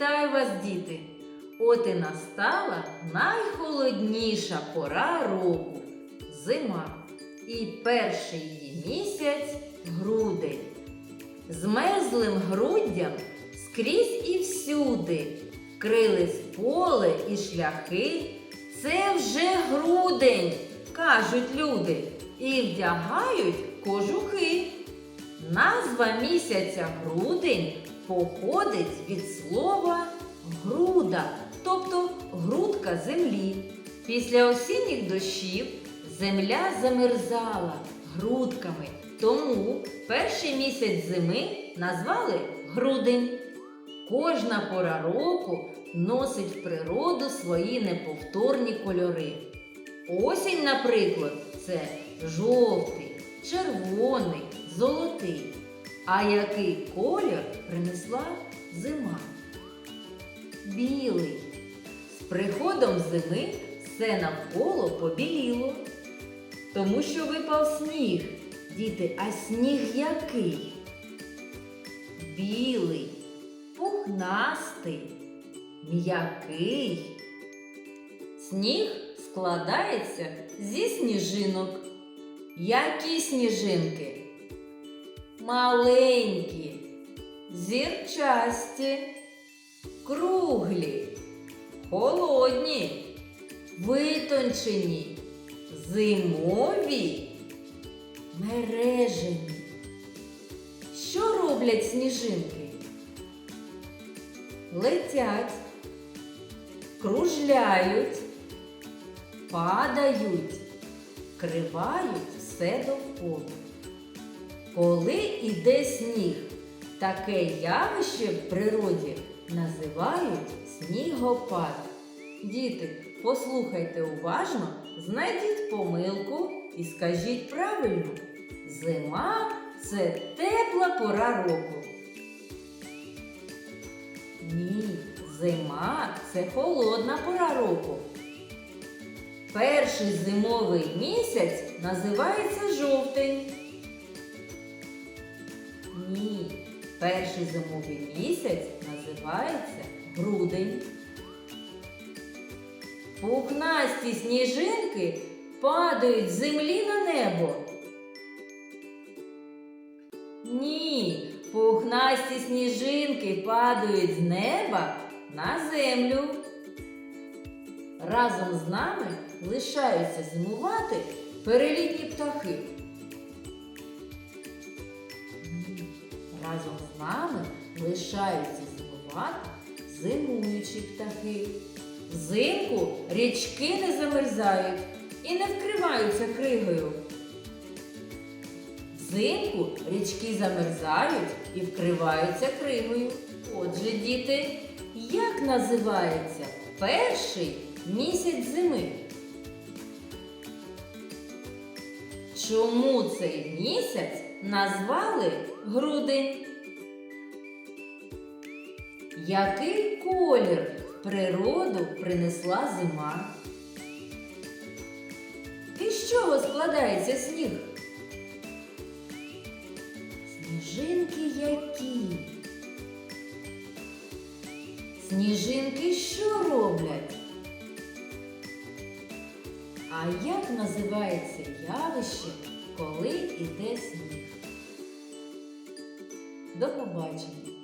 Вітаю вас, діти! От і настала найхолодніша пора року зима. І перший її місяць грудень. Змерзлим груддям скрізь і всюди крились поле і шляхи. Це вже грудень, кажуть люди, і вдягають кожухи. Назва місяця грудень походить від слова груда, тобто грудка землі. Після осінніх дощів земля замерзала грудками, тому перший місяць зими назвали грудень. Кожна пора року носить в природу свої неповторні кольори. Осінь, наприклад, це жовтий, червоний, золотий. А який колір принесла зима? Білий. З приходом зими все навколо побіліло. Тому що випав сніг. Діти, а сніг який? Білий, пухнастий, м'який. Сніг складається зі сніжинок. Які сніжинки? Маленькі, зірчасті, круглі, холодні, витончені, зимові, мережені. Що роблять сніжинки? Летять, кружляють, падають, кривають все довкола. Коли іде сніг, таке явище в природі називають снігопад. Діти, послухайте уважно, знайдіть помилку і скажіть правильно. Зима це тепла пора року. Ні, зима це холодна пора року. Перший зимовий місяць називається жовтень. Ні, перший зимовий місяць називається грудень. Пухнасті сніжинки падають з землі на небо. Ні, пухнасті сніжинки падають з неба на землю. Разом з нами лишаються зимувати перелітні птахи. Разом з нами лишаються зимувати зимуючі птахи. Взимку річки не замерзають і не вкриваються кригою. Взимку річки замерзають і вкриваються кригою. Отже, діти, як називається перший місяць зими? Чому цей місяць назвали грудень? Який колір природу принесла зима? Із чого складається сніг? Сніжинки які? Сніжинки що роблять? А як називається явище, коли йде сніг? До побачення!